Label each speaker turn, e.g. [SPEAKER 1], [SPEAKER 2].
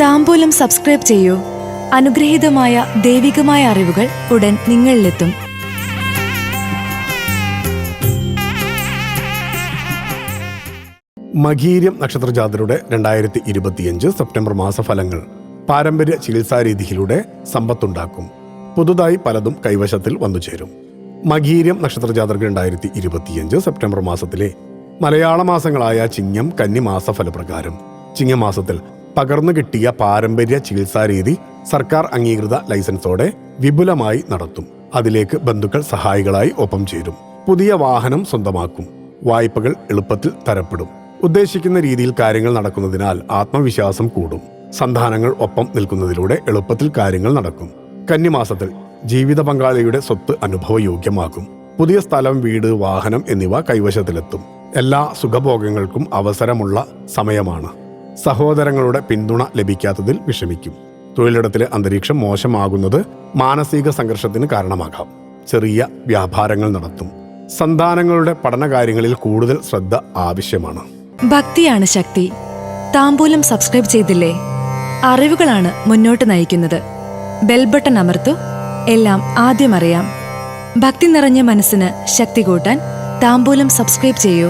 [SPEAKER 1] താമ്പൂലം subscribe ചെയ്യൂ. അനുഗ്രഹീതമായ ദൈവികമായ അറിവുകൾ ഉടൻ നിങ്ങളിലെത്തും.
[SPEAKER 2] മകീര്യം നക്ഷത്രജാതരുടെ രണ്ടായിരത്തി ഇരുപത്തിയഞ്ച് സെപ്റ്റംബർ മാസഫലങ്ങൾ. പാരമ്പര്യ ചികിത്സാരീതിയിലൂടെ സമ്പത്തുണ്ടാക്കും. പുതുതായി പലതും കൈവശത്തിൽ വന്നു ചേരും. വന്നുചേരും നക്ഷത്ര നക്ഷത്രജാതർക്ക് രണ്ടായിരത്തി ഇരുപത്തിയഞ്ച് സെപ്റ്റംബർ മാസത്തിലെ മലയാള മാസങ്ങളായ ചിങ്ങം കന്നി മാസഫലപ്രകാരം. ചിങ്ങമാസത്തിൽ പകർന്നു കിട്ടിയ പാരമ്പര്യ ചികിത്സാരീതി സർക്കാർ അംഗീകൃത ലൈസൻസോടെ വിപുലമായി നടത്തും. അതിലേക്ക് ബന്ധുക്കൾ സഹായികളായി ഒപ്പം ചേരും. പുതിയ വാഹനം സ്വന്തമാക്കും. വായ്പകൾ എളുപ്പത്തിൽ തരപ്പെടും. ഉദ്ദേശിക്കുന്ന രീതിയിൽ കാര്യങ്ങൾ നടക്കുന്നതിനാൽ ആത്മവിശ്വാസം കൂടും. സന്താനങ്ങൾ ഒപ്പം നിൽക്കുന്നതിലൂടെ എളുപ്പത്തിൽ കാര്യങ്ങൾ നടക്കും. കന്നിമാസത്തിൽ ജീവിത പങ്കാളിയുടെ സ്വത്ത് അനുഭവയോഗ്യമാകും പുതിയ സ്ഥലം വീട് വാഹനം എന്നിവ കൈവശത്തിലെത്തും. എല്ലാ സുഖഭോഗങ്ങൾക്കും അവസരമുള്ള സമയമാണ്. സഹോദരങ്ങളുടെ പിന്തുണ ലഭിക്കാത്തതിൽ വിഷമിക്കും. തൊഴിലിടത്തിലെ അന്തരീക്ഷം മോശമാകുന്നത് മാനസിക സംഘർഷത്തിന് കാരണമാകാം. ചെറിയ വ്യാപാരങ്ങൾ നടത്തും. സന്താനങ്ങളുടെ പഠനകാര്യങ്ങളിൽ കൂടുതൽ ശ്രദ്ധ ആവശ്യമാണ്.
[SPEAKER 1] ഭക്തിയാണ് ശക്തി. താമ്പൂലം സബ്സ്ക്രൈബ് ചെയ്തില്ലേ? അറിവുകളാണ് മുന്നോട്ട് നയിക്കുന്നത്. ബെൽബട്ടൺ അമർത്തു. എല്ലാം ആദ്യം അറിയാം. ഭക്തി നിറഞ്ഞ മനസ്സിന് ശക്തി കൂട്ടാൻ താമ്പൂലം സബ്സ്ക്രൈബ് ചെയ്യൂ.